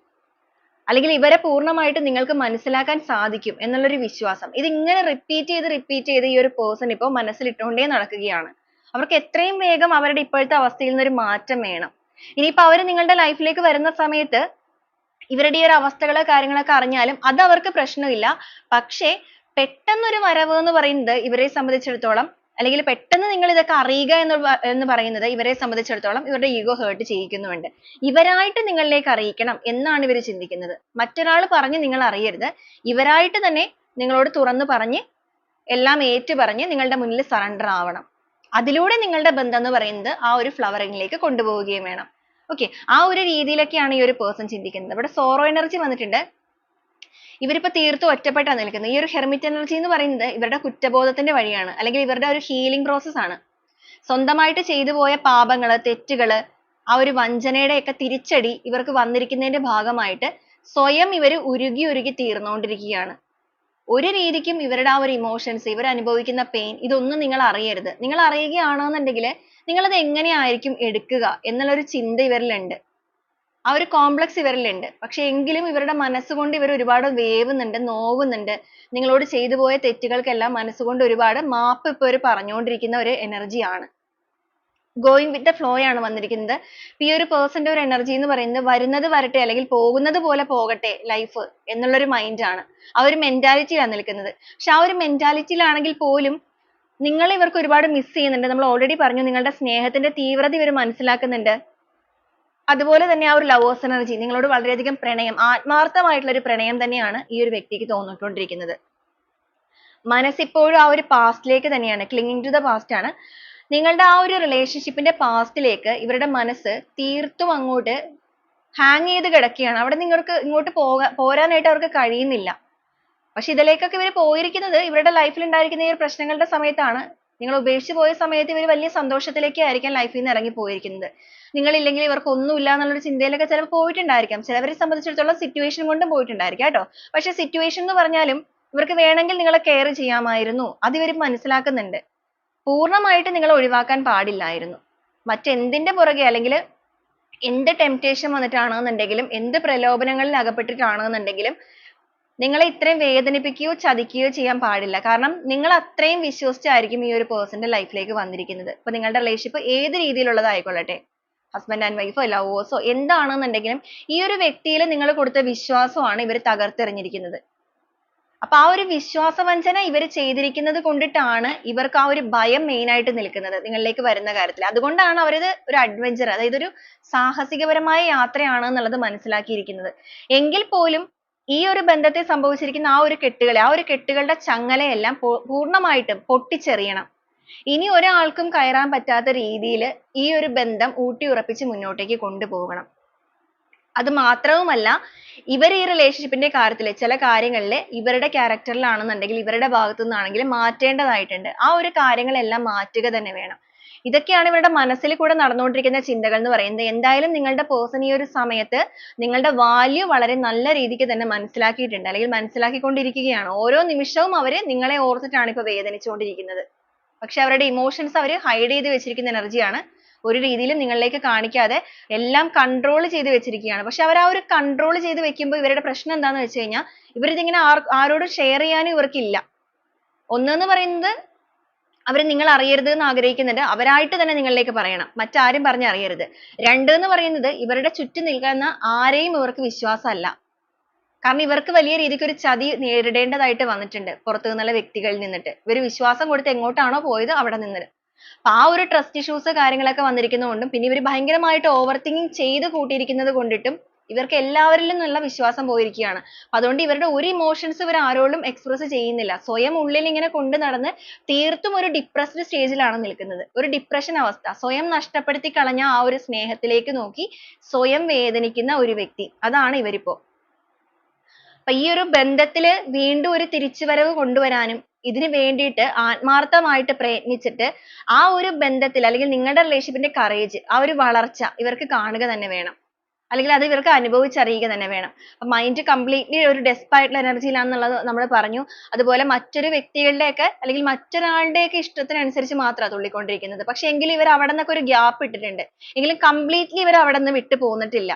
അല്ലെങ്കിൽ ഇവരെ പൂർണമായിട്ട് നിങ്ങൾക്ക് മനസ്സിലാക്കാൻ സാധിക്കും എന്നുള്ളൊരു വിശ്വാസം. ഇത് ഇങ്ങനെ repeat ചെയ്ത് repeat ചെയ്ത് ഈ ഒരു person ഇപ്പൊ മനസ്സിൽ ഇട്ടുകൊണ്ടേ നടക്കുകയാണ്. അവർക്ക് എത്രയും വേഗം അവരുടെ ഇപ്പോഴത്തെ അവസ്ഥയിൽ നിന്നൊരു മാറ്റം വേണം. ഇനിയിപ്പോ അവർ നിങ്ങളുടെ ലൈഫിലേക്ക് ലേക്ക് വരുന്ന സമയത്ത് ഇവരുടെ ഈ ഒരു അവസ്ഥകളോ കാര്യങ്ങളൊക്കെ അറിഞ്ഞാലും അത് അവർക്ക് പ്രശ്നമില്ല. പക്ഷേ പെട്ടെന്നൊരു വരവ് എന്ന് പറയുന്നത് ഇവരെ സംബന്ധിച്ചിടത്തോളം അല്ലെങ്കിൽ പെട്ടെന്ന് നിങ്ങൾ ഇതൊക്കെ അറിയുക എന്ന് എന്ന് പറയുന്നത് ഇവരെ സംബന്ധിച്ചിടത്തോളം ഇവരുടെ ഈഗോ ഹേർട്ട് ചെയ്യിക്കുന്നുണ്ട്. ഇവരായിട്ട് നിങ്ങളിലേക്ക് അറിയിക്കണം എന്നാണ് ഇവർ ചിന്തിക്കുന്നത്. മറ്റൊരാൾ പറഞ്ഞ് നിങ്ങൾ അറിയരുത്. ഇവരായിട്ട് തന്നെ നിങ്ങളോട് തുറന്നു പറഞ്ഞ് എല്ലാം ഏറ്റു പറഞ്ഞ് നിങ്ങളുടെ മുന്നിൽ surrender ആവണം. അതിലൂടെ നിങ്ങളുടെ ബന്ധം എന്ന് പറയുന്നത് ആ ഒരു flowering ലേക്ക് കൊണ്ടുപോവുകയും വേണം. Okay. ആ ഒരു രീതിയിലൊക്കെയാണ് ഈ ഒരു person ചിന്തിക്കുന്നത്. ഇവിടെ sorrow energy വന്നിട്ടുണ്ട്. ഇവരിപ്പോ തീർത്തും ഒറ്റപ്പെട്ടാണ് നിൽക്കുന്നത്. ഈ ഒരു hermit energy എന്ന് പറയുന്നത് ഇവരുടെ കുറ്റബോധത്തിന്റെ വഴിയാണ്. അല്ലെങ്കിൽ ഇവരുടെ ഒരു healing process ആണ്. സ്വന്തമായിട്ട് ചെയ്തു പോയ പാപങ്ങൾ തെറ്റുകൾ ആ ഒരു വഞ്ചനയുടെ ഒക്കെ തിരിച്ചടി ഇവർക്ക് വന്നിരിക്കുന്നതിന്റെ ഭാഗമായിട്ട് സ്വയം ഇവർ ഉരുകി ഉരുകി തീർന്നുകൊണ്ടിരിക്കുകയാണ്. ഒരു രീതിക്കും ഇവരുടെ ആ ഒരു emotions ഇവർ അനുഭവിക്കുന്ന pain ഇതൊന്നും നിങ്ങൾ അറിയരുത്. നിങ്ങൾ അറിയുകയാണെന്നുണ്ടെങ്കിൽ നിങ്ങൾ അത് എങ്ങനെയായിരിക്കും എടുക്കുക എന്നുള്ള ഒരു ചിന്ത ഇവരിൽ ഉണ്ട് ആ ഒരു complex ഇവരിൽ ഉണ്ട് പക്ഷെ എങ്കിലും ഇവരുടെ മനസ്സുകൊണ്ട് ഇവർ ഒരുപാട് വേവുന്നുണ്ട് നോവുന്നുണ്ട്. നിങ്ങളോട് ചെയ്തു പോയ തെറ്റുകൾക്കെല്ലാം മനസ്സുകൊണ്ട് ഒരുപാട് മാപ്പ് ഇപ്പൊ ഇവർ പറഞ്ഞുകൊണ്ടിരിക്കുന്ന ഒരു energy ആണ്. Going വിത്ത് ദ ഫ്ലോ ആണ് വന്നിരിക്കുന്നത്. ഈ ഒരു person ന്റെ ഒരു energy എന്ന് പറയുന്നത് വരുന്നത് വരട്ടെ അല്ലെങ്കിൽ പോകുന്നത് പോലെ പോകട്ടെ life എന്നുള്ള ഒരു mind ആണ്. ആ ഒരു mentality നിൽക്കുന്നത്. പക്ഷെ ആ ഒരു mentality ലാണെങ്കിൽ പോലും നിങ്ങളെ ഇവർക്ക് ഒരുപാട് miss ചെയ്യുന്നുണ്ട്. നമ്മൾ already പറഞ്ഞു നിങ്ങളുടെ സ്നേഹത്തിന്റെ തീവ്രത ഇവർ മനസ്സിലാക്കുന്നുണ്ട്. അതുപോലെ തന്നെ ആ ഒരു ലവേഴ്സ് എനർജി നിങ്ങളോട് വളരെയധികം പ്രണയം ആത്മാർത്ഥമായിട്ടുള്ള ഒരു പ്രണയം തന്നെയാണ് ഈ ഒരു വ്യക്തിക്ക് തോന്നിക്കൊണ്ടിരിക്കുന്നത്. മനസ്സ് ഇപ്പോഴും ആ ഒരു past ലേക്ക് തന്നെയാണ് ക്ലിങ്ങിങ് ടു ദ പാസ്റ്റ് ആണ്. നിങ്ങളുടെ ആ ഒരു റിലേഷൻഷിപ്പിന്റെ പാസ്റ്റിലേക്ക് ഇവരുടെ മനസ്സ് തീർത്തും അങ്ങോട്ട് hang ചെയ്ത് കിടക്കുകയാണ്. അവിടെ നിങ്ങൾക്ക് ഇങ്ങോട്ട് പോകാ പോരാനായിട്ട് അവർക്ക് കഴിയുന്നില്ല. പക്ഷെ ഇതിലേക്കൊക്കെ ഇവർ പോയിരിക്കുന്നത് ഇവരുടെ ലൈഫിൽ ഉണ്ടായിരിക്കുന്ന ഈ പ്രശ്നങ്ങളുടെ സമയത്താണ്. നിങ്ങൾ ഉപേക്ഷിച്ച് പോയ സമയത്ത് ഇവർ വലിയ സന്തോഷത്തിലേക്ക് ആയിരിക്കാം ലൈഫിൽ നിന്ന് ഇറങ്ങി പോയിരിക്കുന്നത്. നിങ്ങളില്ലെങ്കിൽ ഇവർക്ക് ഒന്നുമില്ല എന്നുള്ളൊരു ചിന്തയിലൊക്കെ ചിലപ്പോൾ പോയിട്ടുണ്ടായിരിക്കാം. ചിലവരെ സംബന്ധിച്ചിടത്തോളം സിറ്റുവേഷൻ കൊണ്ടും പോയിട്ടുണ്ടായിരിക്കാം കേട്ടോ. പക്ഷെ സിറ്റുവേഷൻ എന്ന് പറഞ്ഞാലും ഇവർക്ക് വേണമെങ്കിൽ നിങ്ങളെ കെയർ ചെയ്യാമായിരുന്നു. അത് ഇവർ മനസ്സിലാക്കുന്നുണ്ട്. പൂർണമായിട്ട് നിങ്ങൾ ഒഴിവാക്കാൻ പാടില്ലായിരുന്നു. മറ്റെന്തിന്റെ പുറകെ അല്ലെങ്കിൽ എന്ത് ടെംപ്റ്റേഷൻ വന്നിട്ടാണെന്നുണ്ടെങ്കിലും എന്ത് പ്രലോഭനങ്ങളിൽ അകപ്പെട്ടിട്ടാണെന്നുണ്ടെങ്കിലും നിങ്ങളെ ഇത്രയും വേദനിപ്പിക്കുകയോ ചതിക്കുകയോ ചെയ്യാൻ പാടില്ല. കാരണം നിങ്ങൾ അത്രയും വിശ്വസിച്ചായിരിക്കും ഈ ഒരു പേഴ്സന്റെ ലൈഫിലേക്ക് വന്നിരിക്കുന്നത്. ഇപ്പൊ നിങ്ങളുടെ റിലേഷൻഷിപ്പ് ഏത് രീതിയിലുള്ളതായിക്കൊള്ളട്ടെ? ഹസ്ബൻഡ് ആൻഡ് വൈഫോ ലവേഴ്സോ എന്താണെന്നുണ്ടെങ്കിലും ഈ ഒരു വ്യക്തിയിൽ നിങ്ങൾ കൊടുത്ത വിശ്വാസമാണ് ഇവർ തകർത്തെറിഞ്ഞിരിക്കുന്നത്. അപ്പൊ ആ ഒരു വിശ്വാസവഞ്ചന ഇവർ ചെയ്തിരിക്കുന്നത് കൊണ്ടിട്ടാണ് ഇവർക്ക് ആ ഒരു ഭയം മെയിൻ ആയിട്ട് നിൽക്കുന്നത് നിങ്ങളിലേക്ക് വരുന്ന കാര്യത്തിൽ അതുകൊണ്ടാണ് അവരത് ഒരു അഡ്വഞ്ചർ അതായത് ഒരു സാഹസികപരമായ യാത്രയാണ് എന്നുള്ളത് മനസ്സിലാക്കിയിരിക്കുന്നത്. എങ്കിൽ പോലും ഈ ഒരു ബന്ധത്തിൽ സംഭവിച്ചിരിക്കുന്ന ആ ഒരു കെട്ടുകളെ ആ ഒരു കെട്ടുകളുടെ ചങ്ങലയെല്ലാം പൂർണമായിട്ടും പൊട്ടിച്ചെറിയണം. ഇനി ഒരാൾക്കും കയറാൻ പറ്റാത്ത രീതിയിൽ ഈ ഒരു ബന്ധം ഊട്ടി ഊട്ടിയുറപ്പിച്ച് മുന്നോട്ടേക്ക് കൊണ്ടുപോകണം. അത് മാത്രവുമല്ല ഇവർ ഈ relationship ന്റെ കാര്യത്തിൽ ചില കാര്യങ്ങളിൽ ഇവരുടെ character ൽ ആണെന്നുണ്ടെങ്കിൽ ഇവരുടെ ഭാഗത്തു നിന്നാണെങ്കിൽ മാറ്റേണ്ടതായിട്ടുണ്ട്. ആ ഒരു കാര്യങ്ങളെല്ലാം മാറ്റുക തന്നെ വേണം. ഇതൊക്കെയാണ് ഇവരുടെ മനസ്സിൽ കൂടെ നടന്നുകൊണ്ടിരിക്കുന്ന ചിന്തകൾ എന്ന് പറയുന്നത്. എന്തായാലും നിങ്ങളുടെ person ഈ ഒരു സമയത്ത് നിങ്ങളുടെ value വളരെ നല്ല രീതിക്ക് തന്നെ മനസ്സിലാക്കിയിട്ടുണ്ട്. അല്ലെങ്കിൽ മനസ്സിലാക്കിക്കൊണ്ടിരിക്കുകയാണ്. ഓരോ നിമിഷവും അവർ നിങ്ങളെ ഓർത്തിട്ടാണ് ഇപ്പോൾ വേദനിച്ചുകൊണ്ടിരിക്കുന്നത്. പക്ഷെ അവരുടെ emotions അവർ hide ചെയ്തു വെച്ചിരിക്കുന്ന energy ആണ് ഒരു രീതിയിലും നിങ്ങളിലേക്ക് കാണിക്കാതെ എല്ലാം കൺട്രോൾ ചെയ്ത് വെച്ചിരിക്കുകയാണ്. പക്ഷെ അവർ ആ ഒരു കൺട്രോൾ ചെയ്ത് വെക്കുമ്പോൾ ഇവരുടെ പ്രശ്നം എന്താന്ന് വെച്ച് കഴിഞ്ഞാൽ ഇവരിതിങ്ങനെ ആരോടും share ചെയ്യാനും ഇവർക്കില്ല. ഒന്നെന്ന് പറയുന്നത് അവർ നിങ്ങൾ അറിയരുത് എന്ന് ആഗ്രഹിക്കുന്നുണ്ട്. അവരായിട്ട് തന്നെ നിങ്ങളിലേക്ക് പറയണം. മറ്റാരും പറഞ്ഞ് അറിയരുത്. രണ്ട് എന്ന് പറയുന്നത് ഇവരുടെ ചുറ്റും നിൽക്കുന്ന ആരെയും ഇവർക്ക് വിശ്വാസമല്ല. കാരണം ഇവർക്ക് വലിയ രീതിക്ക് ഒരു ചതി നേരിടേണ്ടതായിട്ട് വന്നിട്ടുണ്ട് പുറത്തു നിന്നുള്ള വ്യക്തികളിൽ നിന്നിട്ട്. ഇവർ വിശ്വാസം കൊടുത്ത് എങ്ങോട്ടാണോ പോയത് അവിടെ നിന്ന്. ആ ഒരു trust issues കാര്യങ്ങളൊക്കെ വന്നിരിക്കുന്നതുകൊണ്ടും പിന്നെ ഇവർ ഭയങ്കരമായിട്ട് overthinking ചെയ്ത് കൂട്ടിയിരിക്കുന്നത് കൊണ്ടിട്ടും ഇവർക്ക് എല്ലാവരിലും നിന്നുള്ള വിശ്വാസം പോയിരിക്കുകയാണ്. അതുകൊണ്ട് ഇവരുടെ ഒരു emotions ഇവർ ആരോടും express ചെയ്യുന്നില്ല. സ്വയം ഉള്ളിൽ ഇങ്ങനെ കൊണ്ട് നടന്ന് തീർത്തും ഒരു depressed stage നിൽക്കുന്നത്. ഒരു depression അവസ്ഥ. സ്വയം നഷ്ടപ്പെടുത്തി കളഞ്ഞ ആ ഒരു സ്നേഹത്തിലേക്ക് നോക്കി സ്വയം വേദനിക്കുന്ന ഒരു വ്യക്തി. അതാണ് ഇവരിപ്പോ. അപ്പൊ ഈ ഒരു ബന്ധത്തിൽ വീണ്ടും ഒരു തിരിച്ചുവരവ് കൊണ്ടുവരാനും ഇതിനു വേണ്ടിയിട്ട് ആത്മാർത്ഥമായിട്ട് പ്രയത്നിച്ചിട്ട് ആ ഒരു ബന്ധത്തിൽ അല്ലെങ്കിൽ നിങ്ങളുടെ relationship ന്റെ courage ആ ഒരു വളർച്ച ഇവർക്ക് കാണുക തന്നെ വേണം. അല്ലെങ്കിൽ അത് ഇവർക്ക് അനുഭവിച്ചറിയുക തന്നെ വേണം. അപ്പൊ mind completely ഒരു desperate ആയിട്ടുള്ള energy ലാണെന്നുള്ളത് നമ്മൾ പറഞ്ഞു. അതുപോലെ മറ്റൊരു വ്യക്തികളുടെ ഒക്കെ അല്ലെങ്കിൽ മറ്റൊരാളുടെ ഒക്കെ ഇഷ്ടത്തിനനുസരിച്ച് മാത്രമാണ് തുള്ളിക്കൊണ്ടിരിക്കുന്നത്. പക്ഷെ എങ്കിലും ഇവർ അവിടെ നിന്നൊക്കെ ഒരു gap ഇട്ടിട്ടുണ്ട്. എങ്കിലും completely ഇവർ അവിടെ നിന്ന് വിട്ടു പോന്നിട്ടില്ല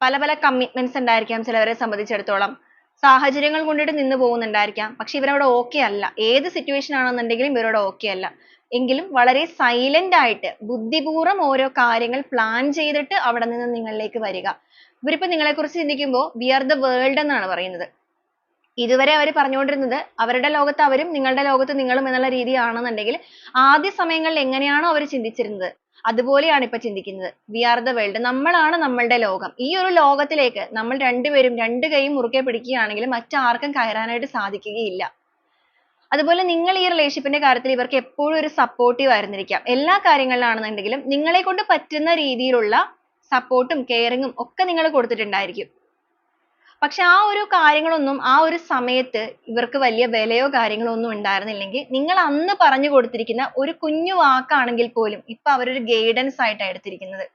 പല പല commitments ഉണ്ടായിരിക്കാം ചിലവരെ സംബന്ധിച്ചിടത്തോളം. സാഹചര്യങ്ങൾ കൊണ്ടിട്ട് നിന്ന് പോകുന്നുണ്ടായിരിക്കാം. പക്ഷെ ഇവരവിടെ okay അല്ല. ഏത് situation ആണെന്നുണ്ടെങ്കിലും ഇവരവിടെ okay അല്ല. എങ്കിലും വളരെ silent ആയിട്ട് ബുദ്ധിപൂർവം ഓരോ കാര്യങ്ങൾ plan ചെയ്തിട്ട് അവിടെ നിന്ന് നിങ്ങളിലേക്ക് വരിക. ഇവരിപ്പോ നിങ്ങളെ കുറിച്ച് ചിന്തിക്കുമ്പോൾ we are the world എന്നാണ് പറയുന്നത്. ഇതുവരെ അവർ പറഞ്ഞുകൊണ്ടിരുന്നത് അവരുടെ ലോകത്ത് അവരും നിങ്ങളുടെ ലോകത്ത് നിങ്ങളും എന്നുള്ള രീതിയാണെന്നുണ്ടെങ്കിൽ ആദ്യ സമയങ്ങളിൽ എങ്ങനെയാണോ അവർ ചിന്തിച്ചിരുന്നത്. അതുപോലെയാണ് ഇപ്പൊ ചിന്തിക്കുന്നത്. വി ആർ ദ വേൾഡ് നമ്മളാണ് നമ്മളുടെ ലോകം. ഈ ഒരു ലോകത്തിലേക്ക് നമ്മൾ രണ്ടുപേരും രണ്ട് കൈയും മുറുകെ പിടിക്കുകയാണെങ്കിൽ മറ്റാർക്കും കയറാനായിട്ട് സാധിക്കുകയില്ല. അതുപോലെ നിങ്ങൾ ഈ റിലേഷൻഷിപ്പിന്റെ കാര്യത്തിൽ ഇവർക്ക് എപ്പോഴും ഒരു സപ്പോർട്ടീവ് ആയിരുന്നിരിക്കാം. എല്ലാ കാര്യങ്ങളിലാണെന്നുണ്ടെങ്കിലും നിങ്ങളെ കൊണ്ട് പറ്റുന്ന രീതിയിലുള്ള സപ്പോർട്ടും കെയറിങ്ങും ഒക്കെ നിങ്ങൾ കൊടുത്തിട്ടുണ്ടായിരിക്കും. പക്ഷെ ആ ഒരു കാര്യങ്ങളൊന്നും ആ ഒരു സമയത്ത് ഇവർക്ക് വലിയ വിലയോ കാര്യങ്ങളോ ഒന്നും ഉണ്ടായിരുന്നില്ലെങ്കിൽ നിങ്ങൾ അന്ന് പറഞ്ഞു കൊടുത്തിരിക്കുന്ന ഒരു കുഞ്ഞു വാക്കാണെങ്കിൽ പോലും ഇപ്പൊ അവരൊരു guidance ആയിട്ടാണ് എടുത്തിരിക്കുന്നത്.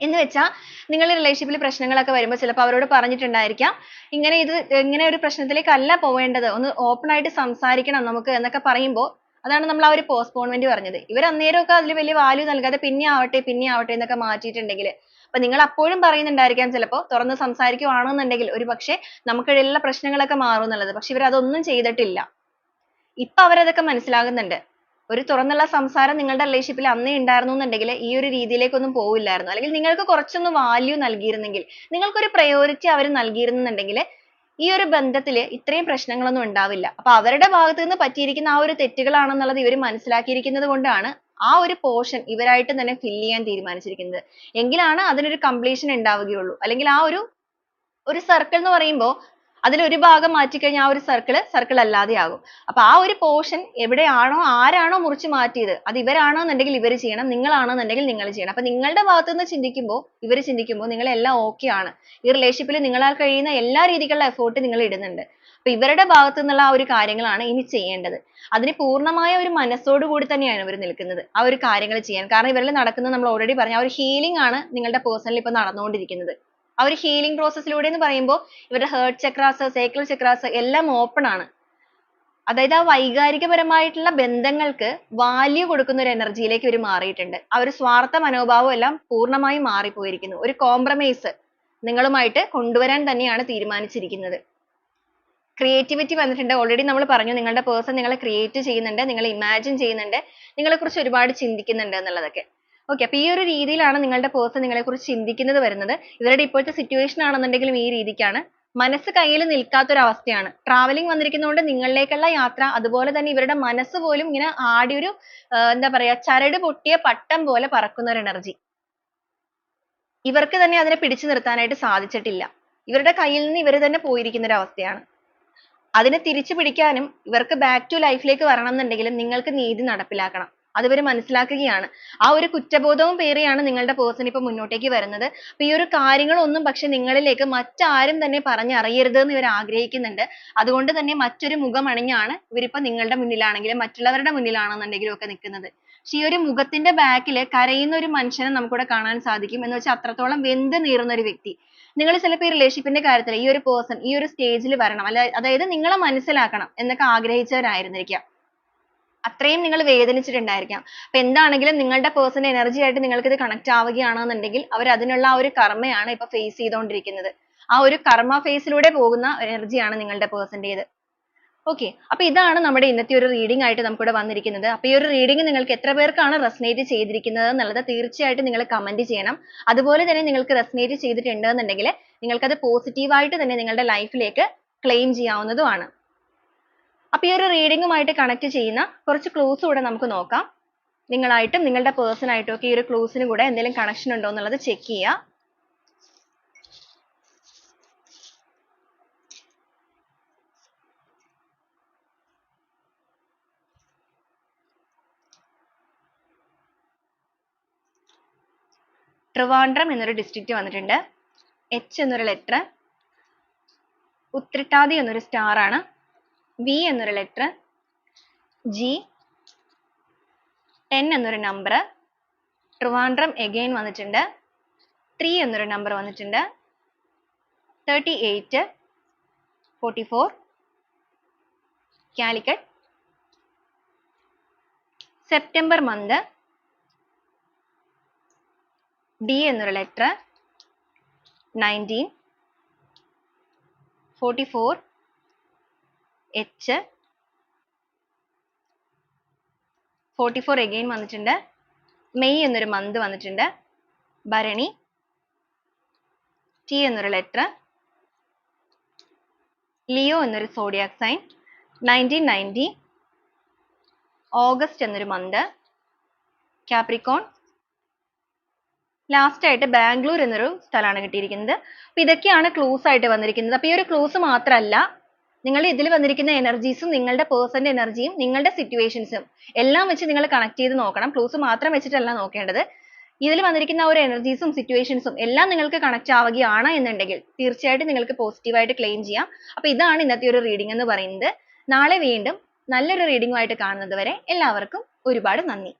എന്ന് വെച്ചാൽ നിങ്ങളുടെ relationship പ്രശ്നങ്ങളൊക്കെ വരുമ്പോൾ ചിലപ്പോൾ അവരോട് പറഞ്ഞിട്ടുണ്ടായിരിക്കാം. ഇങ്ങനെ ഇത് ഇങ്ങനെ ഒരു പ്രശ്നത്തിലേക്ക് അല്ല പോവേണ്ടത്. ഒന്ന് open ആയിട്ട് സംസാരിക്കണം നമുക്ക് എന്നൊക്കെ പറയുമ്പോൾ അതാണ് നമ്മൾ ആ ഒരു postponement പറഞ്ഞത്. ഇവർ അന്നേരമൊക്കെ അതിൽ വലിയ value നൽകാതെ പിന്നെ ആവട്ടെ പിന്നെ ആവട്ടെ എന്നൊക്കെ മാറ്റിയിട്ടുണ്ടെങ്കിൽ അപ്പൊ നിങ്ങൾ അപ്പോഴും പറയുന്നുണ്ടായിരിക്കാം ചിലപ്പോൾ തുറന്ന് സംസാരിക്കുവാണെന്നുണ്ടെങ്കിൽ ഒരുപക്ഷെ നമുക്കിടയിലുള്ള പ്രശ്നങ്ങളൊക്കെ മാറും എന്നുള്ളത്. പക്ഷെ ഇവർ അതൊന്നും ചെയ്തിട്ടില്ല. ഇപ്പൊ അവരതൊക്കെ മനസ്സിലാകുന്നുണ്ട്. ഒരു തുറന്നുള്ള സംസാരം നിങ്ങളുടെ റിലേഷൻഷിപ്പിൽ അന്നേ ഉണ്ടായിരുന്നു എന്നുണ്ടെങ്കിൽ ഈ ഒരു രീതിയിലേക്കൊന്നും പോവില്ലായിരുന്നു. അല്ലെങ്കിൽ നിങ്ങൾക്ക് കുറച്ചൊന്ന് വാല്യൂ നൽകിയിരുന്നെങ്കിൽ നിങ്ങൾക്ക് ഒരു പ്രയോറിറ്റി അവർ നൽകിയിരുന്നുണ്ടെങ്കിൽ ഈ ഒരു ബന്ധത്തിൽ ഇത്രയും പ്രശ്നങ്ങളൊന്നും ഉണ്ടാവില്ല. അപ്പൊ അവരുടെ ഭാഗത്ത് നിന്ന് പറ്റിയിരിക്കുന്ന ആ ഒരു തെറ്റുകളാണെന്നുള്ളത് ഇവർ മനസ്സിലാക്കിയിരിക്കുന്നത് കൊണ്ടാണ് ആ ഒരു പോർഷൻ ഇവരായിട്ട് തന്നെ fill ചെയ്യാൻ തീരുമാനിച്ചിരിക്കുന്നത്. എങ്കിലാണ് അതിനൊരു കംപ്ലീഷൻ ഉണ്ടാവുകയുള്ളൂ. അല്ലെങ്കിൽ ആ ഒരു ഒരു സർക്കിൾ എന്ന് പറയുമ്പോൾ അതിൽ ഒരു ഭാഗം മാറ്റിക്കഴിഞ്ഞാൽ ആ ഒരു സർക്കിൾ സർക്കിൾ circle അല്ലാതെയാകും. അപ്പൊ ആ ഒരു പോർഷൻ എവിടെയാണോ ആരാണോ മുറിച്ച് മാറ്റിയത് അത് ഇവരാണെന്നുണ്ടെങ്കിൽ ഇവർ ചെയ്യണം നിങ്ങളാണെന്നുണ്ടെങ്കിൽ നിങ്ങൾ ചെയ്യണം. അപ്പൊ നിങ്ങളുടെ ഭാഗത്ത് നിന്ന് ചിന്തിക്കുമ്പോൾ ഇവർ ചിന്തിക്കുമ്പോൾ നിങ്ങൾ എല്ലാം okay ആണ്. ഈ റിലേഷൻഷിപ്പിൽ നിങ്ങളാൽ കഴിയുന്ന എല്ലാ രീതിയിലുള്ള effort നിങ്ങൾ ഇടുന്നുണ്ട്. അപ്പൊ ഇവരുടെ ഭാഗത്തു നിന്നുള്ള ആ ഒരു കാര്യങ്ങളാണ് ഇനി ചെയ്യേണ്ടത്. അതിന് പൂർണമായ ഒരു മനസ്സോട് കൂടി തന്നെയാണ് ഇവർ നിൽക്കുന്നത് ആ ഒരു കാര്യങ്ങൾ ചെയ്യാൻ. കാരണം ഇവരിൽ നടക്കുന്നത് നമ്മൾ ഓൾറെഡി പറഞ്ഞ ആ ഒരു ഹീലിംഗ് ആണ് നിങ്ങളുടെ പേഴ്സണലി ഇപ്പൊ നടന്നുകൊണ്ടിരിക്കുന്നത്. ആ ഒരു ഹീലിംഗ് പ്രോസസ്സിലൂടെ ലൂടെ എന്ന് പറയുമ്പോൾ ഇവരുടെ heart chakras sacral chakras എല്ലാം ഓപ്പൺ ആണ്. അതായത് ആ വൈകാരികപരമായിട്ടുള്ള ബന്ധങ്ങൾക്ക് value കൊടുക്കുന്ന ഒരു എനർജിയിലേക്ക് യിലേക്ക് ഇവർ മാറിയിട്ടുണ്ട്. ആ ഒരു സ്വാർത്ഥ മനോഭാവം എല്ലാം പൂർണമായും മാറിപ്പോയിരിക്കുന്നു. ഒരു കോംപ്രമൈസ് നിങ്ങളുമായിട്ട് കൊണ്ടുവരാൻ തന്നെയാണ് തീരുമാനിച്ചിരിക്കുന്നത്. Creativity വന്നിട്ടുണ്ട്. Already നമ്മൾ പറഞ്ഞു നിങ്ങളുടെ person നിങ്ങളെ create ചെയ്യുന്നുണ്ട് നിങ്ങളെ imagine ചെയ്യുന്നുണ്ട് നിങ്ങളെ കുറിച്ച് ഒരുപാട് ചിന്തിക്കുന്നുണ്ട് എന്നുള്ളതൊക്കെ. Okay അപ്പൊ ഈ ഒരു രീതിയിലാണ് നിങ്ങളുടെ person നിങ്ങളെ കുറിച്ച് ചിന്തിക്കുന്നത് വരുന്നത്. ഇവരുടെ ഇപ്പോഴത്തെ situation ആണെന്നുണ്ടെങ്കിലും ഈ രീതിക്കാണ്. മനസ്സ് കയ്യിൽ നിൽക്കാത്ത ഒരു അവസ്ഥയാണ് travelling വന്നിരിക്കുന്നതുകൊണ്ട് നിങ്ങളിലേക്കുള്ള യാത്ര അതുപോലെ തന്നെ ഇവരുടെ മനസ്സ് പോലും ഇങ്ങനെ ആടി ഒരു എന്താ പറയാ ചരട് പൊട്ടിയ പട്ടം പോലെ പറക്കുന്ന ഒരു energy. ഇവർക്ക് തന്നെ അതിനെ പിടിച്ചു നിർത്താനായിട്ട് സാധിച്ചിട്ടില്ല. ഇവരുടെ കയ്യിൽ നിന്ന് ഇവർ തന്നെ പോയിരിക്കുന്ന ഒരു അവസ്ഥയാണ്. അതിനെ തിരിച്ചു പിടിക്കാനും ഇവർക്ക് ബാക്ക് ടു ലൈഫിലേക്ക് ലേക്ക് വരണം എന്നുണ്ടെങ്കിൽ നിങ്ങൾക്ക് നീതി നടപ്പിലാക്കണം. അത് ഇവർ മനസ്സിലാക്കുകയാണ്. ആ ഒരു കുറ്റബോധവും പേറിയാണ് നിങ്ങളുടെ പേഴ്സൺ ഇപ്പൊ മുന്നോട്ടേക്ക് വരുന്നത്. അപ്പൊ ഈ ഒരു കാര്യങ്ങളൊന്നും പക്ഷെ നിങ്ങളിലേക്ക് മറ്റാരും തന്നെ പറഞ്ഞറിയരുത് എന്ന് ഇവർ ആഗ്രഹിക്കുന്നുണ്ട്. അതുകൊണ്ട് തന്നെ മറ്റൊരു മുഖം അണിഞ്ഞാണ് ഇവരിപ്പോ നിങ്ങളുടെ മുന്നിലാണെങ്കിലും മറ്റുള്ളവരുടെ മുന്നിലാണെന്നുണ്ടെങ്കിലും ഒക്കെ നിൽക്കുന്നത്. പക്ഷെ ഈ ഒരു മുഖത്തിന്റെ back ൽ കരയുന്ന ഒരു മനുഷ്യനെ നമുക്കിവിടെ കാണാൻ സാധിക്കും. എന്ന് വെച്ചാൽ അത്രത്തോളം വെന്ത് നീറുന്ന ഒരു വ്യക്തി. നിങ്ങൾ ചിലപ്പോൾ ഈ relationship ന്റെ കാര്യത്തിൽ ഈ ഒരു പേഴ്സൺ ഈ ഒരു സ്റ്റേജിൽ വരണം. അല്ല അതായത് നിങ്ങളെ മനസ്സിലാക്കണം എന്നൊക്കെ ആഗ്രഹിച്ചവരായിരുന്നിരിക്കാം. അത്രയും നിങ്ങൾ വേദനിച്ചിട്ടുണ്ടായിരിക്കാം. അപ്പൊ എന്താണെങ്കിലും നിങ്ങളുടെ person എനർജി ആയിട്ട് നിങ്ങൾക്ക് ഇത് connect ആവുകയാണെന്നുണ്ടെങ്കിൽ അവർ അതിനുള്ള ആ ഒരു കർമ്മയാണ് ഇപ്പൊ ഫേസ് ചെയ്തുകൊണ്ടിരിക്കുന്നത് ആ ഒരു കർമ്മ ഫേസിലൂടെ ലൂടെ പോകുന്ന ആണ് നിങ്ങളുടെ person okay. അപ്പൊ ഇതാണ് നമ്മുടെ ഇന്നത്തെ ഒരു റീഡിംഗ് ആയിട്ട് നമുക്കിവിടെ വന്നിരിക്കുന്നത്. അപ്പൊ ഈ ഒരു റീഡിംഗ് നിങ്ങൾക്ക് എത്ര പേർക്കാണ് resonate ചെയ്തിരിക്കുന്നത് എന്നുള്ളത് തീർച്ചയായിട്ടും നിങ്ങൾ കമന്റ് ചെയ്യണം. അതുപോലെ തന്നെ നിങ്ങൾക്ക് resonate ചെയ്തിട്ടുണ്ട് എന്നുണ്ടെങ്കിൽ നിങ്ങൾക്ക് അത് positive ആയിട്ട് തന്നെ നിങ്ങളുടെ ലൈഫിലേക്ക് ക്ലെയിം ചെയ്യാവുന്നതുമാണ്. അപ്പൊ ഈ ഒരു reading കണക്ട് ചെയ്യുന്ന കുറച്ച് clues കൂടെ നമുക്ക് നോക്കാം. നിങ്ങളായിട്ടും നിങ്ങളുടെ ആയിട്ടും ഒക്കെ ഈ ഒരു clues ന് കൂടെ എന്തെങ്കിലും കണക്ഷൻ ഉണ്ടോ എന്നുള്ളത് ചെക്ക് ചെയ്യുക. ട്രിവാൻഡ്രം എന്നൊരു ഡിസ്ട്രിക്ട് വന്നിട്ടുണ്ട്. എച്ച് എന്നൊരു ലെറ്റർ ഉത്രട്ടാതി എന്നൊരു സ്റ്റാർ ആണ്. വി എന്നൊരു ലെറ്റർ ജി ടെൻ എന്നൊരു നമ്പർ ട്രിവാൻഡ്രം എഗെയിൻ വന്നിട്ടുണ്ട്. ത്രീ എന്നൊരു നമ്പർ വന്നിട്ടുണ്ട്. Thirty eight forty four Calicut September month D എന്നൊരു letter nineteen forty four H forty four again വന്നിട്ടുണ്ട്. മെയ് എന്നൊരു മന്ത് വന്നിട്ടുണ്ട്. ഭരണി ടി എന്നൊരു ലെറ്റർ ലിയോ എന്നൊരു zodiac sign nineteen ninety August എന്നൊരു മന്ത് കാപ്രിക്കോൺ ലാസ്റ്റ് ആയിട്ട് ബാംഗ്ലൂർ എന്നൊരു സ്ഥലമാണ് കിട്ടിയിരിക്കുന്നത്. അപ്പൊ ഇതൊക്കെയാണ് ക്ലൂസ് ആയിട്ട് വന്നിരിക്കുന്നത്. അപ്പൊ ഈ ഒരു ക്ലൂസ് മാത്രമല്ല നിങ്ങൾ ഇതിൽ വന്നിരിക്കുന്ന എനർജീസും നിങ്ങളുടെ പേഴ്സന്റെ എനർജിയും നിങ്ങളുടെ സിറ്റുവേഷൻസും എല്ലാം വെച്ച് നിങ്ങൾ കണക്ട് ചെയ്ത് നോക്കണം. ക്ലൂസ് മാത്രം വെച്ചിട്ടല്ല നോക്കേണ്ടത്. ഇതിൽ വന്നിരിക്കുന്ന ഒരു എനർജീസും സിറ്റുവേഷൻസും എല്ലാം നിങ്ങൾക്ക് കണക്ട് ആവുകയാണ് എന്നുണ്ടെങ്കിൽ തീർച്ചയായിട്ടും നിങ്ങൾക്ക് പോസിറ്റീവായിട്ട് ക്ലെയിം ചെയ്യാം. അപ്പൊ ഇതാണ് ഇന്നത്തെ ഒരു റീഡിംഗ് എന്ന് പറയുന്നത്. നാളെ വീണ്ടും നല്ലൊരു റീഡിംഗുമായിട്ട് കാണുന്നത് വരെ എല്ലാവർക്കും ഒരുപാട് നന്ദി.